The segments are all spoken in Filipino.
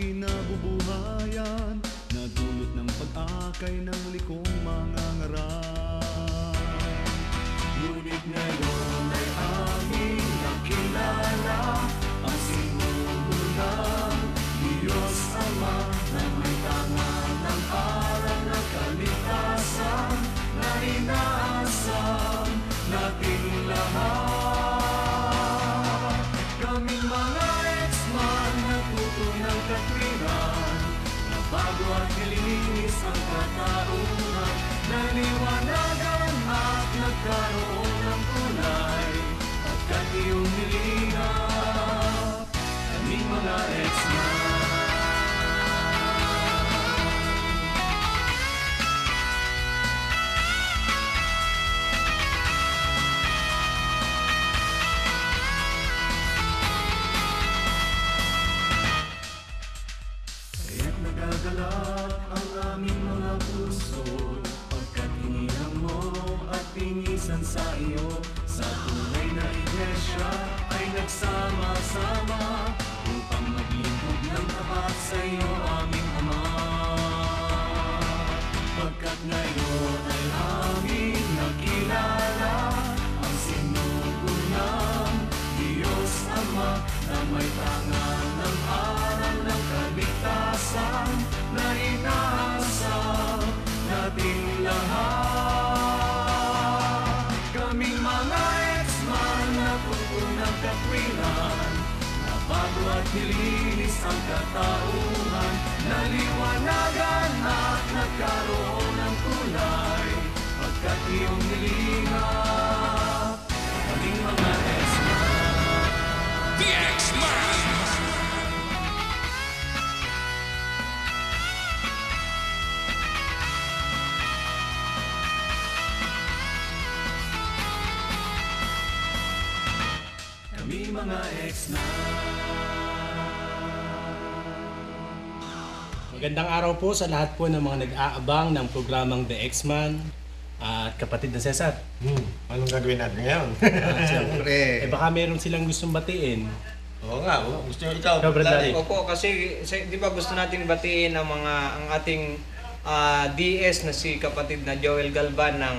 kinabubuhayan. Na dulot ng pag-akay ng likong mga ngaral Nagagalak ang aming mga puso. Pagkat hinirang mo at pingisan sa iyo Sa tunay na iglesia ay nagsama-sama Upang maglingkod ng tapat sa iyo aming Ama. Pagkat ngayon ay aming nakilala Ang sinugunang Diyos Ama Na may tangan katwiran Na bago at nilinis ang katauhan Naliwanagan at nagkaroon ng kulay Pagkat iyong nilingap ex-man Magandang araw po sa lahat po ng mga nag-aabang ng programang The X-Man at kapatid na Cesar. Hmm, anong gagawin natin ngayon? Ah, Siyempre. Eh baka meron silang gustong batiin. Oo nga, oo. gusto nyo ikaw. Ikaw, Brad Larry. Opo, kasi sa- di ba gusto natin batiin ang mga ang ating ah, DS na si kapatid na Joel Galban ng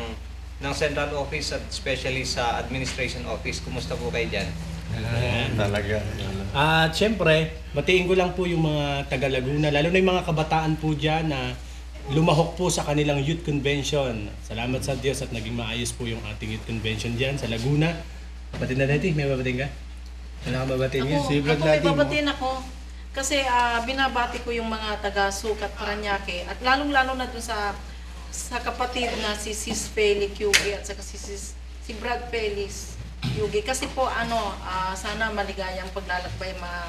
ng Central Office at especially sa Administration Office. Kumusta po kayo diyan? Ayan, talaga. At syempre, batiin ko lang po yung mga taga Laguna, lalo na yung mga kabataan po dyan na lumahok po sa kanilang youth convention. Salamat sa Diyos at naging maayos po yung ating youth convention dyan sa Laguna. Kapatid na Leti, may babating ka? Wala ka babating Ako, yan? Si Brad ako may Lati mo. babatiin ako. Kasi ah, binabati ko yung mga taga Sukat Paranaque at lalong-lalo na dun sa sa kapatid na si Sis Feli Yugi at saka si, Sis, si Brad Pelis Yugi. Kasi po ano, ah, sana maligayang paglalakbay mga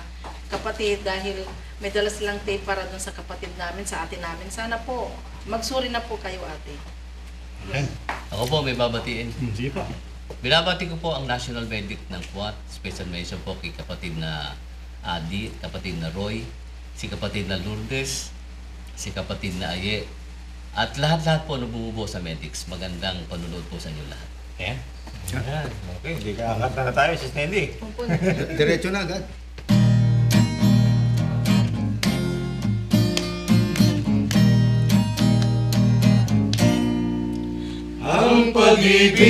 kapatid dahil may dala silang tape para dun sa kapatid namin, sa atin namin. Sana po, magsuri na po kayo ate. Yan. Ako po may babatiin. Hmm, Sige po. Binabati ko po ang National Medic ng Kuwat. Special mention po kay kapatid na Adi, kapatid na Roy, si kapatid na Lourdes, si kapatid na Aye, at lahat-lahat po na bumubuo sa medics. Magandang panunod po sa inyo lahat. Ayan. Ayan, okay. Di ka akata na tayo, Sis Nelly. Diretso na agad. Ang pag-ibig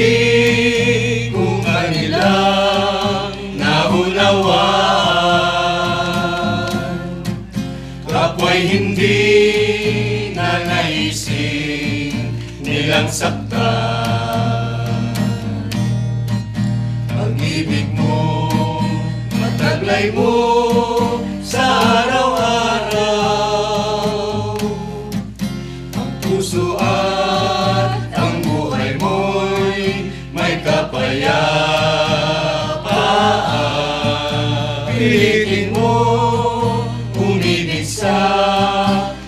kung kanilang naunawaan Kapwa'y hindi na naising nilang saktan mataglay mo sa araw-araw ang puso at ang buhay mo'y may kapayapaan. Pilitin mo umibig sa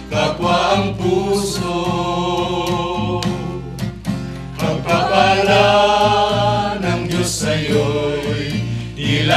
kapwa ang puso. Pagpapala ng Diyos sa'yo'y di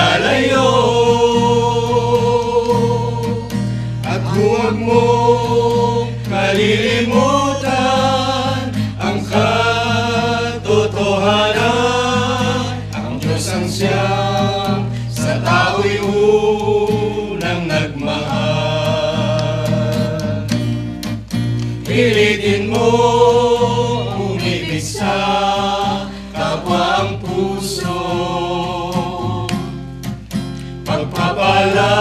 Pagpapala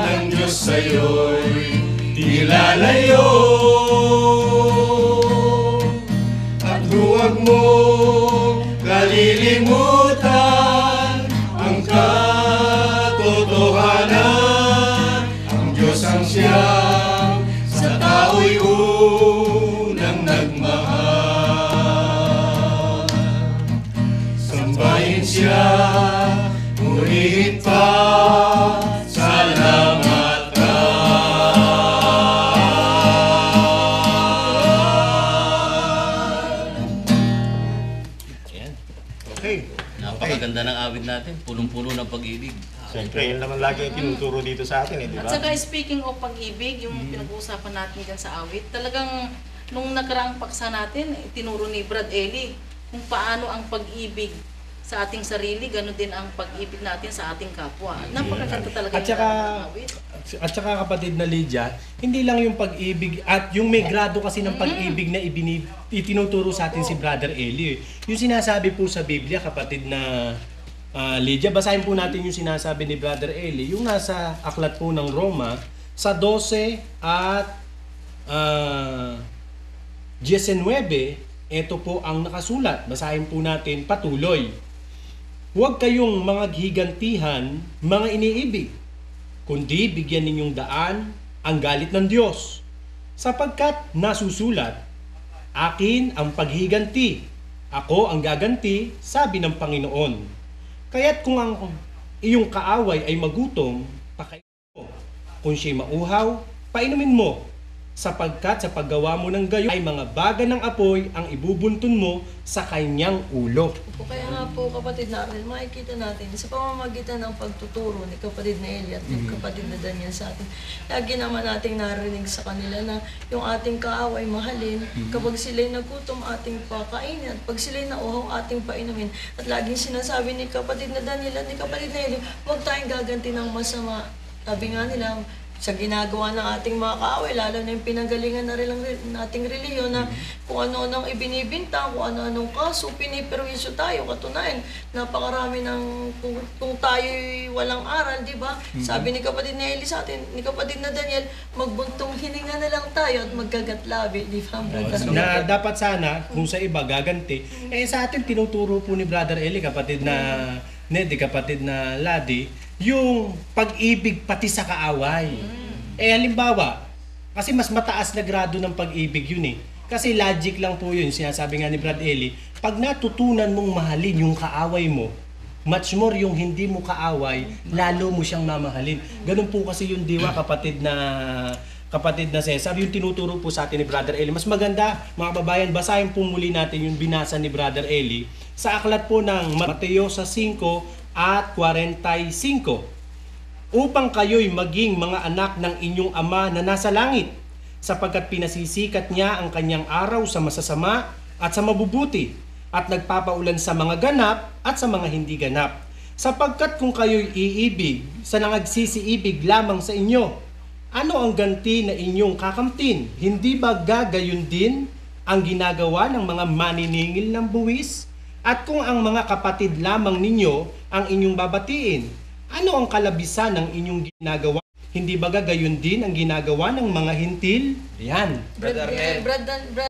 ng Diyos sa'yo'y di lalayo At huwag mo kalilimutan ang katotohanan. Ang Diyos ang siyang Napakaganda ng awit natin. Punong-puno ng pag-ibig. Siyempre, yun naman lagi yung tinuturo dito sa atin, eh, di At ba? saka speaking of pag-ibig, yung pinag-uusapan natin dyan sa awit, talagang nung nakaraang paksa natin, eh, tinuro ni Brad Eli kung paano ang pag-ibig sa ating sarili, gano'n din ang pag-ibig natin sa ating kapwa. Napakaganda talaga At saka, awit. At saka kapatid na Lydia, hindi lang yung pag-ibig at yung may grado kasi ng pag-ibig na ibini, itinuturo sa atin si Brother Eli. eh. Yung sinasabi po sa Biblia, kapatid na ah, Lydia, basahin po natin yung sinasabi ni Brother Eli, yung nasa aklat po ng Roma, sa 12 at ah 19, ito po ang nakasulat. Basahin po natin patuloy. Huwag kayong mga gigantihan, mga iniibig, kundi bigyan ninyong daan ang galit ng Diyos. Sapagkat nasusulat, Akin ang paghiganti, ako ang gaganti, sabi ng Panginoon. Kaya't kung ang iyong kaaway ay magutom, pakainin mo. Kung siya'y mauhaw, painumin mo. Sapagkat sa paggawa mo ng gayo ay mga baga ng apoy ang ibubuntun mo sa kanyang ulo. Po, kaya nga po kapatid natin, makikita natin sa pamamagitan ng pagtuturo ni kapatid na Eli at ni kapatid na Daniel sa atin. Lagi naman nating narinig sa kanila na yung ating kaaway mahalin, kapag sila'y nagutom ating pakainin at pag sila'y nauhaw ating painumin. At laging sinasabi ni kapatid na Daniel at ni kapatid na Eli, huwag tayong gaganti ng masama. Sabi nga nila, sa ginagawa ng ating mga kaaway, lalo na yung pinanggalingan na rin ng ating reliyon na kung ano-anong ibinibintang, kung ano-anong kaso, piniperwisyo tayo. Katunayan, napakarami ng, kung, kung tayo'y walang aral, di ba? Sabi ni kapatid na Eli sa atin, ni kapatid na Daniel, magbuntong hininga na lang tayo at magkagatlabi, di ba? Brother? na dapat sana kung sa iba gaganti eh sa atin tinuturo po ni Brother Eli kapatid na Ned kapatid na Ladi yung pag-ibig pati sa kaaway eh halimbawa kasi mas mataas na grado ng pag-ibig yun eh kasi logic lang po yun sinasabi nga ni Brad Eli pag natutunan mong mahalin yung kaaway mo much more yung hindi mo kaaway, lalo mo siyang mamahalin. Ganun po kasi yung diwa kapatid na kapatid na Cesar, yung tinuturo po sa atin ni Brother Eli. Mas maganda, mga kababayan, basahin po muli natin yung binasa ni Brother Eli sa aklat po ng Mateo sa 5 at 45 upang kayo'y maging mga anak ng inyong ama na nasa langit, sapagkat pinasisikat niya ang kanyang araw sa masasama at sa mabubuti, at nagpapaulan sa mga ganap at sa mga hindi ganap. Sapagkat kung kayo'y iibig sa nangagsisiibig lamang sa inyo, ano ang ganti na inyong kakamtin? Hindi ba gagayon din ang ginagawa ng mga maniningil ng buwis? At kung ang mga kapatid lamang ninyo ang inyong babatiin, ano ang kalabisan ng inyong ginagawa? Hindi ba gagayon din ang ginagawa ng mga hintil? Yan. Brother Ned. Brad, Brad,